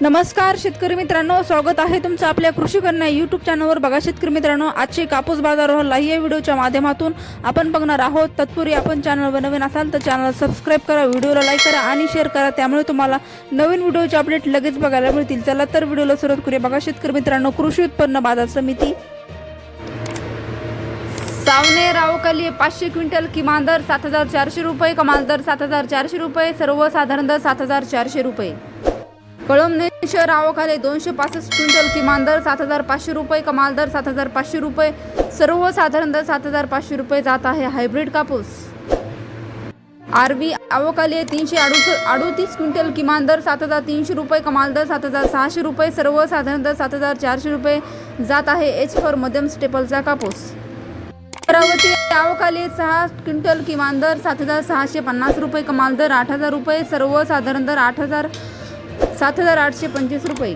नमस्कार शेतकरी मित्रांनो. स्वागत आहे तुमचं आपल्या कृषी कन्या यूट्यूब चॅनलवर बघा शेतकरी मित्रांनो आजचे कापूस बाजारावर या व्हिडिओच्या माध्यमातून आपण बघणार आहोत. तत्पूर्वी आपण चॅनलवर नवीन असाल तर चॅनल सबस्क्राईब करा व्हिडिओला लाईक करा आणि शेअर करा. त्यामुळे तुम्हाला नवीन व्हिडिओचे अपडेट लगेच बघायला मिळतील. चला तर व्हिडिओला सुरुवात करूया. बघा शेतकरी मित्रांनो कृषी उत्पन्न बाजार समिती. सावने रावकली पाचशे क्विंटल किमान दर सात हजार चारशे रुपये कमाल दर सात हजार चारशे रुपये सर्वसाधारण दर सात हजार चारशे रुपये. कळमने शहर आवकाले दोनशे पासष्ट क्विंटल किमान दर सात हजार पाचशे रुपये कमाल दर सात हजार पाचशे रुपये सर्वसाधारण दर सात हजार पाचशे रुपये जात आहे हायब्रिड कापूस. आरवी आवकाले तीनशे अडुस अडोतीस क्विंटल किमान दर सात हजार तीनशे रुपये कमाल दर सात हजार सहाशे रुपये सर्वसाधारण दर सात हजार चारशे रुपये जात आहे एच फॉर मध्यम स्टेपलचा कापूस. अमरावती आवकाले सहा क्विंटल किमान दर सात हजार सहाशे पन्नास रुपये कमाल दर आठ हजार रुपये सर्वसाधारण दर आठ हजार सात हजार आठशे पंचवीस रुपये.